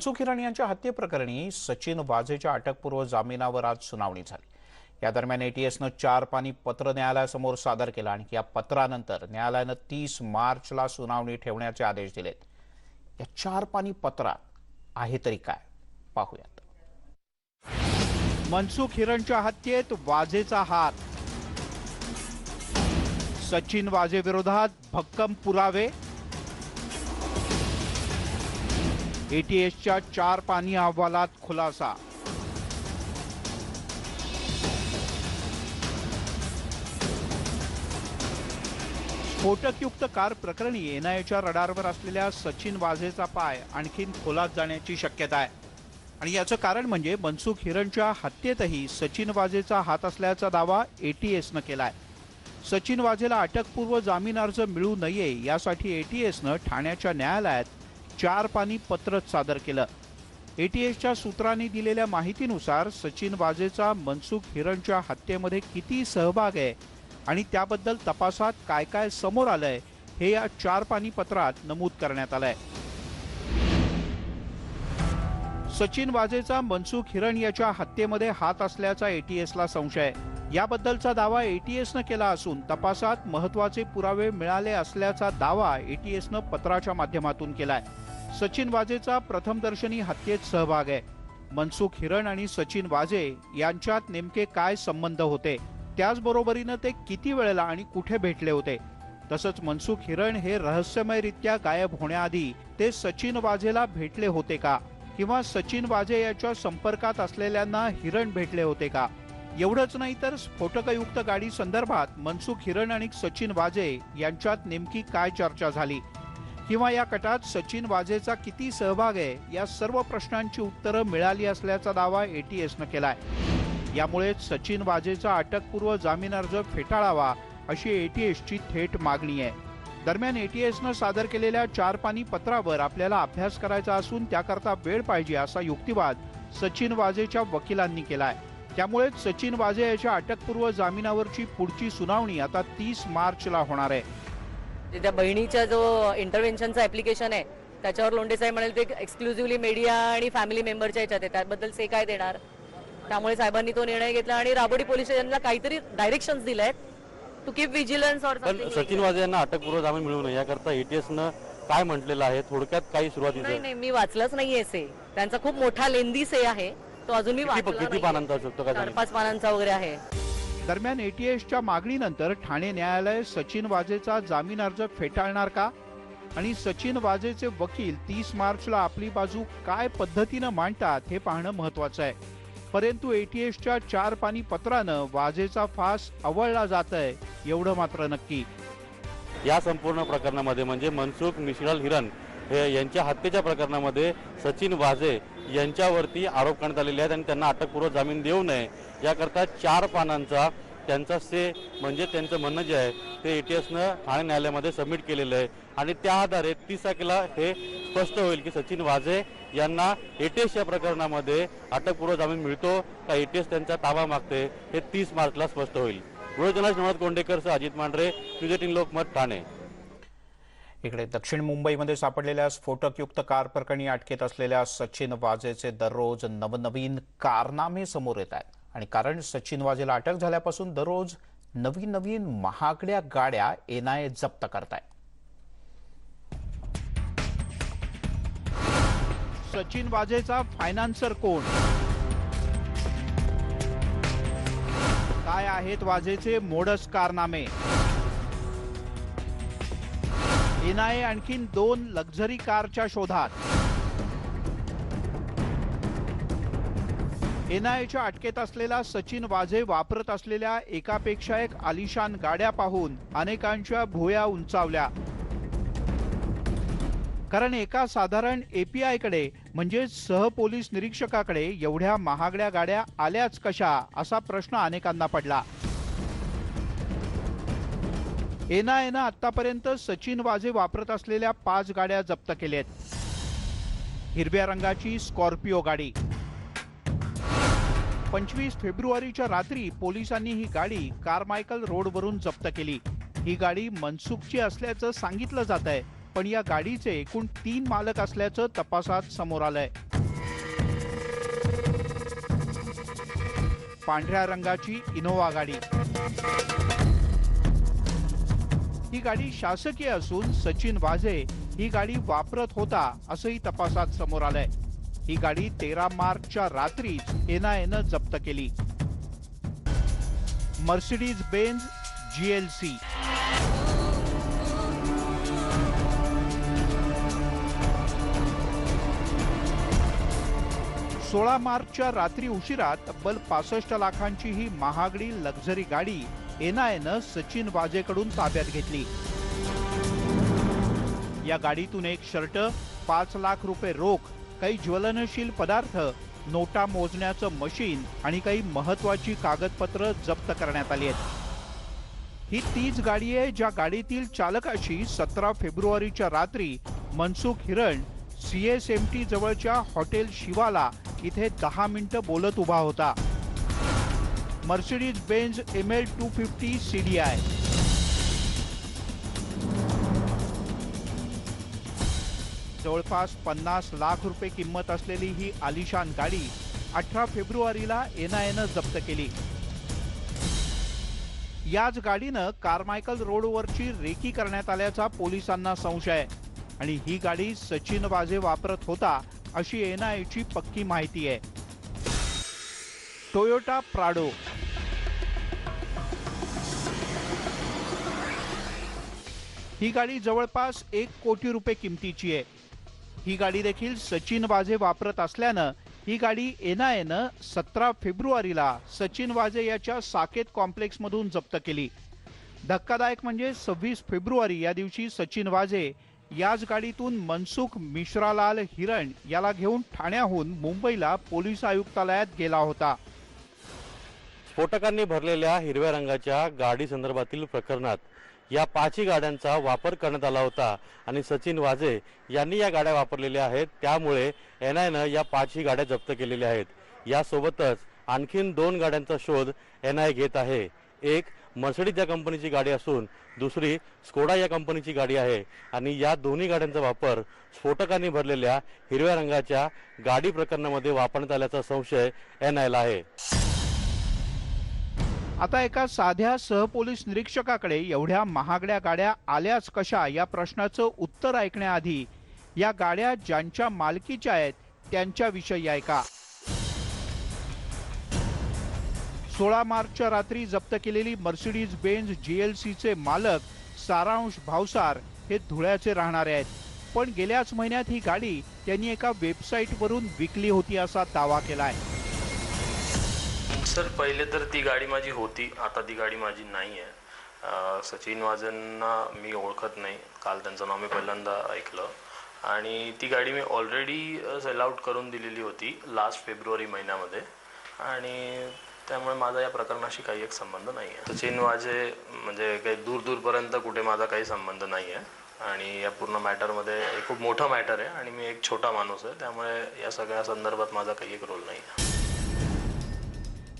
मनसुख यांच्या हत्येप्रकरणी सचिन वाझेच्या अटकपूर्व जामिनावर आज सुनावणी झाली. या दरम्यान एटीएसनं चार पाणी पत्र न्यायालयासमोर सादर केलं आणि या पत्रानंतर न्यायालयानं तीस मार्चला सुनावणी ठेवण्याचे आदेश दिलेत. या चार पाणी पत्रात आहे तरी काय? पाहूयात. मनसुख हिरणच्या हत्येत वाझेचा हात. सचिन वाझे विरोधात भक्कम पुरावे एटीएसच्या चार पाणी अहवालात खुलासा. स्फोटकयुक्त कार प्रकरणी एनआयच्या रडारवर असलेल्या सचिन वाझेचा पाय आणखीन खोलात जाण्याची शक्यता आहे. आणि याचं कारण म्हणजे मनसुख हिरणच्या हत्येतही सचिन वाझेचा हात असल्याचा दावा एटीएसनं केलाय. सचिन वाझेला अटकपूर्व जामीन अर्ज मिळू नये यासाठी एटीएसनं ठाण्याच्या न्यायालयात चार पानी पत्रच सादर केलं. एटीएसच्या सूत्रांनी दिलेल्या माहितीनुसार सचिन वाजेचा मनसुख हिरणच्या हत्येमध्ये किती सहभाग आहे आणि त्याबद्दल तपासात काय काय समोर आलंय हे या चार पानी पत्रात नमूद करण्यात आलंय. सचिन वाजेचा मनसुख हिरण याच्या हत्येमध्ये हात असल्याचा एटीएसला संशय. याबद्दलचा दावा एटीएसनं केला असून तपासात महत्त्वाचे पुरावे मिळाले असल्याचा दावा एटीएसनं पत्राच्या माध्यमातून केलाय. सचिन वाजेचा प्रथमदर्शनी हत्येत सहभाग आहे. मनसुख हिरण आणि सचिन वाजे यांच्यात नेमके काय संबंध होते? त्याचबरोबरीनं ते किती वेळेला आणि कुठे भेटले होते? तसंच मनसुख हिरण हे रहस्यमयरित्या गायब होण्याआधी ते सचिन वाजेला भेटले होते का? किंवा सचिन वाजे याच्या संपर्कात असलेल्यांना हिरण भेटले होते का? एवढंच नाही तर स्फोटकयुक्त गाडी संदर्भात मनसुख हिरण आणि सचिन वाजे यांच्यात नेमकी काय चर्चा झाली? किंवा या कटात सचिन वाझेचा किती सहभाग आहे या सर्व प्रश्नांची उत्तरं मिळाली असल्याचा दावा एटीएसनं केलाय. यामुळे सचिन वाझेचा अटकपूर्व जामीन अर्ज फेटाळावा अशी एटीएसची थेट मागणी आहे. दरम्यान एटीएसनं सादर केलेल्या चार पानी पत्रावर आपल्याला अभ्यास करायचा असून त्याकरता वेळ पाहिजे असा युक्तिवाद सचिन वाझेच्या वकिलांनी केलाय. त्यामुळे सचिन वाझे याच्या अटकपूर्व जामिनावरची पुढची सुनावणी आता तीस मार्चला होणार आहे. त्या बहिणीचा जो इंटरव्हेन्शनचा ऍप्लिकेशन आहे त्याच्यावर लोंढे साहेब म्हणाले ते एक्सक्लुझिव्हली मीडिया आणि फॅमिली मेंबरच्या ह्याच्यात आहे. त्याबद्दल से काय देणार? त्यामुळे साहेबांनी तो निर्णय घेतला आणि राबोडी पोलीस स्टेशनला काहीतरी डायरेक्शन दिले आहेत टू कीप विजिलन्स ऑर पण सचिन वाजे यांना अटकपूर्व जामीन मिळू नये. याकरता एटीएसनं काय म्हटलेलं आहे? थोडक्यात काही नाही सुरुवातीचं नाही मी वाचलंच नाहीये से. त्यांचा खूप मोठा लेंदी से आहे. तो अजून मी किती. पानांचा असू शकतो काय चार? पाच पानांचा वगैरे आहे. दरम्यान एटीएसच्या मागणीनंतर ठाणे न्यायालय सचिन वाजेचा जामीन अर्ज फेटाळणार का? आणि सचिन वाजेचे वकील तीस मार्चला आपली बाजू काय पद्धतीनं मांडतात हे पाहणं महत्वाचं आहे. परंतु एटीएसच्या चार पानी पत्रानं वाजेचा फास आवळला जात आहे एवढं मात्र नक्की. या संपूर्ण प्रकरणामध्ये म्हणजे मनसुख मिश्राल हिरण हे यांच्या हत्येच्या प्रकरणामध्ये सचिन वाजे यांच्यावरती आरोप करण्यात आलेले आहेत आणि त्यांना अटकपूर्व जामीन देऊ नये. याकरता चार पानांचा त्यांचा से म्हणजे त्यांचं म्हणणं जे आहे ते एटीएसनं ठाणे न्यायालयामध्ये सबमिट केलेलं आहे. आणि त्या आधारे तीस तारखेला हे स्पष्ट होईल की सचिन वाझे यांना ए टी एस या प्रकरणामध्ये अटकपूर्व जामीन मिळतो का? एटीएस त्यांचा ताबा मागते. हे तीस मार्चला स्पष्ट होईल. जर्नलिस्ट नवनाथ कोंडेकरसह अजित मांढरे न्यूज एटीन लोकमत ठाणे. इकडे दक्षिण मुंबईमध्ये सापडलेल्या स्फोटकयुक्त कार प्रकरणी अटकेत असलेल्या सचिन वाजेचे दररोज नवनवीन कारनामे समोर येत आहेत. आणि कारण सचिन वाजेला अटक झाल्यापासून दररोज नवीन नवीन महागड्या गाड्या एनआयए जप्त करताय सचिन वाजेचा फायनान्सर कोण? काय आहेत वाजेचे मोडस कारनामे? एनआयए आणखीन दोन लक्झरी कारच्या शोधात. एनआयएच्या अटकेत असलेला सचिन वाझे वापरत असलेल्या एकापेक्षा एक आलिशान गाड्या पाहून अनेकांच्या भुया उंचावल्या. कारण एका साधारण एपीआयकडे म्हणजे सह पोलीस निरीक्षकाकडे एवढ्या महागड्या गाड्या आल्याच कशा असा प्रश्न अनेकांना पडला. एनआयएनं आतापर्यंत सचिन वाझे वापरत असलेल्या पाच गाड्या जप्त केल्या आहेत हिरव्या रंगाची स्कॉर्पिओ गाडी. पंचवीस फेब्रुवारीच्या रात्री पोलिसांनी ही गाडी कारमायकल रोडवरून जप्त केली. ही गाडी मनसुखची असल्याचं सांगितलं जात आहे पण या गाडीचे एकूण तीन मालक असल्याचं तपासात समोर आलंय. पांढऱ्या रंगाची इनोवा गाडी. ही गाडी शासकीय असून सचिन वाझे ही गाडी वापरत होता असंही तपासात समोर आलंय. ही गाडी तेरा मार्चच्या रात्रीच एनआयएनं जप्त केली. मर्सिडीज बेन्झ जीएलसी सोळा मार्चच्या रात्री उशिरा तब्बल पासष्ट लाखांची ही महागडी लक्झरी गाडी एनआयएनं सचिन वाजेकडून ताब्यात घेतली. या गाडीतून एक शर्ट पाच लाख रुपये रोख काही ज्वलनशील पदार्थ नोटा मोजण्याचं मशीन आणि काही महत्वाची कागदपत्र जप्त करण्यात आली आहेत. ही तीच गाडी आहे ज्या गाडीतील चालकाशी सतरा फेब्रुवारीच्या रात्री मनसुख हिरण सीएसएमटी जवळच्या हॉटेल शिवाला इथे दहा मिनिटं बोलत उभा होता. Mercedes Benz M L two fifty C D I जवळपास पन्नास लाख रुपये किंमत असलेली ही आलिशान गाडी अठरा फेब्रुवारीला एनआयएनं जप्त केली. याच गाडीनं कारमायकल रोडवरची रेकी करण्यात आल्याचा पोलिसांना संशय आहे आणि ही गाडी सचिन वाजे वापरत होता अशी एनआयएची पक्की माहिती आहे. टोयोटा प्राडो ही गाडी जवळपास एक कोटी रुपये किमतीची आहे. ही गाडी देखील सचिन वाझे वापरत असल्यानं ही गाडी एनआयएनं सतरा फेब्रुवारीला सचिन वाझे याच्या साकेत कॉम्प्लेक्समधून जप्त केली. धक्कादायक म्हणजे सव्वीस फेब्रुवारी या दिवशी सचिन वाझे याच गाडीतून मनसुख मिश्रालाल हिरण याला घेऊन ठाण्याहून मुंबईला पोलीस आयुक्तालयात गेला होता. स्फोटकांनी भरलेल्या हिरव्या रंगाच्या गाडी संदर्भातील प्रकरणात या पाचही गाड्यांचा वापर करण्यात आला होता. आणि सचिन वाझे यांनी या गाड्या वापरलेल्या आहेत. त्यामुळे एन आयनं या पाचही गाड्या जप्त केलेल्या आहेत. यासोबतच आणखीन दोन गाड्यांचा शोध एन आय घेत आहे. एक मर्सडीज या कंपनीची गाडी असून दुसरी स्कोडा या कंपनीची गाडी आहे. आणि या दोन्ही गाड्यांचा वापर स्फोटकांनी भरलेल्या हिरव्या रंगाच्या गाडी प्रकरणामध्ये वापरण्यात आल्याचा संशय एन आयला आहे. आता एका साध्या सहपोलीस निरीक्षकाकडे एवढ्या महागड्या गाड्या आल्याच कशा या प्रश्नाचं उत्तर ऐकण्याआधी या गाड्या ज्यांच्या मालकीच्या आहेत त्यांच्याविषयी ऐका. सोळा मार्चच्या रात्री जप्त केलेली मर्सिडीज बेन्झ जीएलसीचे मालक सारांश भावसार हे धुळ्याचे राहणारे आहेत. पण गेल्याच महिन्यात ही गाडी त्यांनी एका वेबसाईटवरून विकली होती असा दावा केला आहे सर पहिले तर ती गाडी माझी होती. आता ती गाडी माझी नाही आहे सचिन वाजनना मी ओळखत नाही. काल त्यांचं नाव मी पहिल्यांदा ऐकलं. आणि ती गाडी मी ऑलरेडी सेल आउट करून दिलेली होती लास्ट फेब्रुवारी महिन्यामध्ये. आणि त्यामुळे माझा या प्रकरणाशी काही एक संबंध नाही आहे सचिन वाजे म्हणजे काही दूर दूरपर्यंत कुठे माझा काही संबंध नाही आहे आणि या पूर्ण मॅटरमध्ये एक खूप मोठं मॅटर आहे. आणि मी एक छोटा माणूस आहे. त्यामुळे या सगळ्या संदर्भात माझा काही एक रोल नाही आहे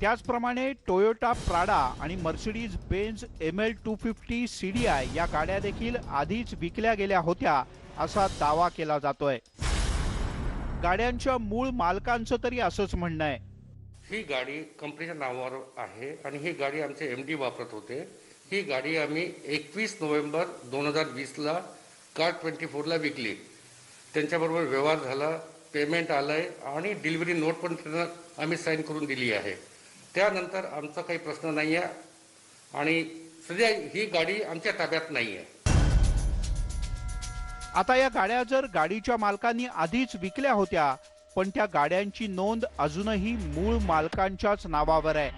त्याचप्रमाणे टोयोटा प्राडा आणि Mercedes Benz M L two fifty C D I या गाड्या देखील आधीच विकल्या गेल्या होत्या असा दावा केला जातोय. गाड्यांच्या मूळ मालकांचं तरी असंच म्हणणं आहे. ही गाडी कंपनीच्या नावावर आहे आणि ही गाडी आमचे एम डी वापरत होते. ही गाडी आम्ही एकवीस नोव्हेंबर दोन हजार वीसला कार ट्वेंटी फोरला विकली. त्यांच्याबरोबर व्यवहार झाला पेमेंट आलं आहे आणि डिलिव्हरी नोट पण त्यांना आम्ही साईन करून दिली आहे. त्यानंतर आमचा काही प्रश्न नाही आहे आणि सध्या ही गाडी आमच्या ताब्यात नाही आहे आता या गाड्या जर गाडीच्या मालकांनी आधीच विकल्या होत्या पण त्या गाड्यांची नोंद अजूनही मूळ मालकांच्याच नावावर आहे.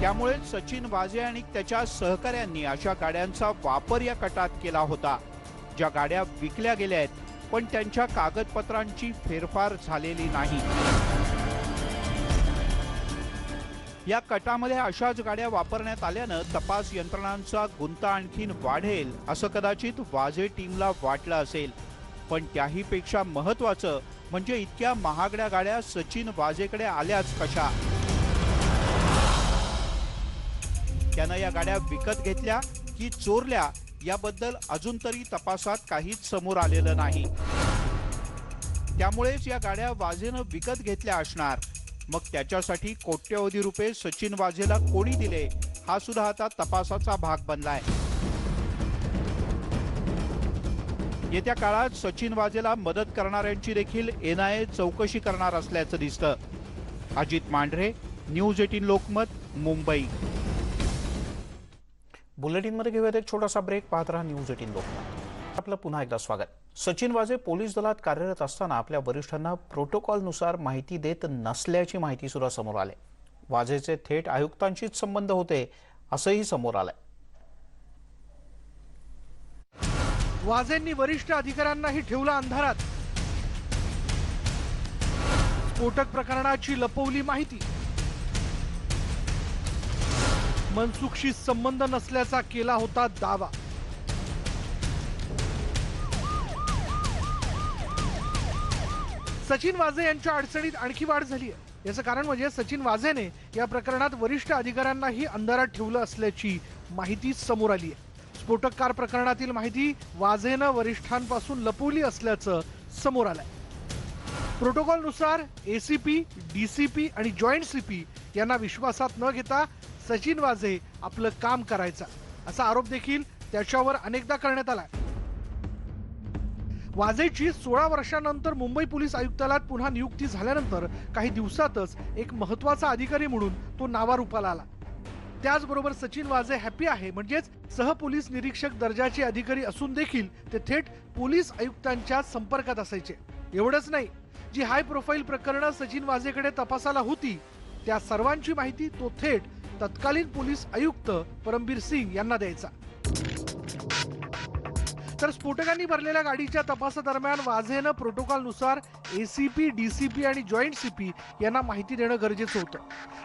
त्यामुळे सचिन वाजे आणि त्याच्या सहकाऱ्यांनी अशा गाड्यांचा वापर या कटात केला होता ज्या गाड्या विकल्या गेल्या आहेत पण त्यांच्या कागदपत्रांची फेरफार झालेली नाही. या कटामध्ये अशाच गाड्या वापरण्यात आल्यानं तपास यंत्रणांचा गुंता आणखीन वाढेल असं कदाचित वाजे टीमला वाटलं असेल. पण त्याहीपेक्षा महत्वाचं म्हणजे इतक्या महागड्या गाड्या सचिन वाजेकडे आल्याच कशा? त्यानं या गाड्या विकत घेतल्या की चोरल्या याबद्दल अजून तरी तपासात काहीच समोर आलेलं नाही. त्यामुळेच या गाड्या वाझेनं विकत घेतल्या असणार. मग त्याच्यासाठी कोट्यवधी रुपये सचिन वाझेला कोणी दिले? हा सुद्धा आता तपासाचा भाग बनलाय. येत्या काळात सचिन वाझेला मदत करणाऱ्यांची देखील एनआयए चौकशी करणार असल्याचं दिसतं. Ajit Mandhare news eighteen Lokmat Mumbai. बुलेटिनमध्ये घेऊयात एक छोटासा ब्रेक पाहत राहा न्यूज एटीन लोकमत. आपलं पुन्हा एकदा स्वागत. सचिन वाजे पोलीस दलात कार्यरत असताना आपल्या वरिष्ठांना प्रोटोकॉलनुसार माहिती देत नसल्याची माहिती सुद्धा समोर आली. वाजेचे थेट आयुक्तांशीच संबंध होते असंही समोर आलंय. वाझेंनी वरिष्ठ अधिकाऱ्यांनाही ठेवला अंधारात. स्फोटक प्रकरणाची लपवली माहिती. मनसुखशी संबंध नसल्याचा केला होता दावा. सचिन वाझे यांच्या अडचणीत आणखी वाढ झाली आहे याचं कारण म्हणजे सचिन वाझेने या प्रकरणात वरिष्ठ अधिकाऱ्यांनाही अंधारात ठेवलं असल्याची माहिती समोर आली आहे स्फोटक कार प्रकरणातील माहिती वाझेनं वरिष्ठांपासून लपवली असल्याचं समोर आलंय. प्रोटोकॉलनुसार एसीपी डीसीपी आणि जॉईंट सीपी यांना विश्वासात न घेता सचिन वाझे आपलं काम करायचा असा आरोप देखील त्याच्यावर अनेकदा करण्यात आलाय. वाझेची सोळा वर्षानंतर मुंबई पोलीस आयुक्तालयात पुन्हा नियुक्ती झाल्यानंतर काही दिवसातच एक महत्त्वाचा अधिकारी म्हणून तो नावारूपाला आला. त्याचबरोबर सचिन वाझे हॅपी आहे म्हणजेच सहपोलीस निरीक्षक दर्जाचे अधिकारी असून देखील ते थेट पोलीस आयुक्तांच्या संपर्कात असायचे. एवढंच नाही जी हाय प्रोफाईल प्रकरणं सचिन वाझेकडे तपासाला होती त्या सर्वांची माहिती तो थेट तत्कालीन पोलीस आयुक्त परमबीर सिंग यांना द्यायचा. तर स्फोटकांनी भरलेल्या गाडीच्या तपासादरम्यान वाझेनं प्रोटोकॉलनुसार एसीपी डीसीपी आणि जॉईंट सीपी यांना माहिती देणं गरजेचं होतं.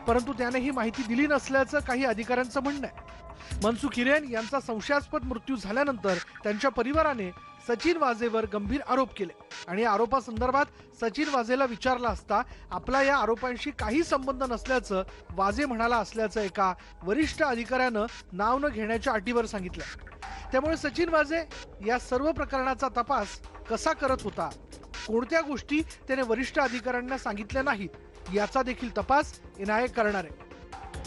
परंतु त्याने ही माहिती दिली नसल्याचं काही अधिकाऱ्यांचं म्हणणं आहे. मनसुख हिरेन यांचा संशयास्पद मृत्यू झाल्यानंतर त्यांच्या परिवाराने सचिन वाझेवर गंभीर आरोप केले. आणि आरोपासंदर्भात सचिन वाझेला विचारला असता आपला या आरोपांशी काही संबंध नसल्याचं वाझे म्हणाला असल्याचं एका वरिष्ठ अधिकाऱ्यानं नाव न घेण्याच्या अटीवर सांगितलं. त्यामुळे सचिन वाझे या सर्व प्रकरणाचा तपास कसा करत होता? कोणत्या गोष्टी त्याने वरिष्ठ अधिकाऱ्यांना सांगितल्या नाहीत? याचा देखील तपास एनआयए करणार आहे.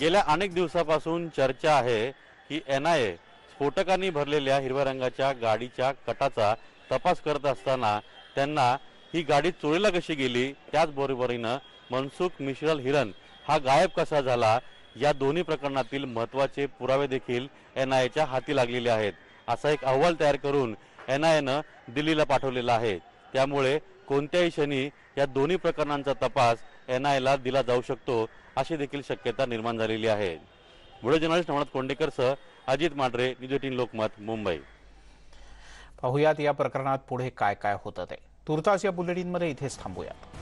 गेल्या अनेक दिवसापासून चर्चा आहे की एन आय ए स्फोटकांनी भरलेल्या हिरव्या रंगाच्या गाडीच्या कटाचा तपास करत असताना त्यांना ही गाडी चोरीला कशी गेली त्याचबरोबरीनं मनसुख मिश्रल हिरण हा गायब कसा झाला या दोन्ही प्रकरणातील महत्त्वाचे पुरावे देखील एन आय एच्या हाती लागलेले आहेत. असा एक अहवाल तयार करून एन आय एनं दिल्लीला पाठवलेला आहे. त्यामुळे कोणत्याही क्षणी या दोन्ही प्रकरणांचा तपास एन आय दिला जाऊ शकतो अशी देखील शक्यता निर्माण झालेली आहे. व्हिडिओ जर्नलिस्ट नवनाथ कोंडेकरसह अजित मांढरे न्यूज एटीन लोकमत मुंबई. पाहुयात या प्रकरणात पुढे काय काय होतं ते. तुर्तास या बुलेटिनमध्ये इथेच थांबूयात.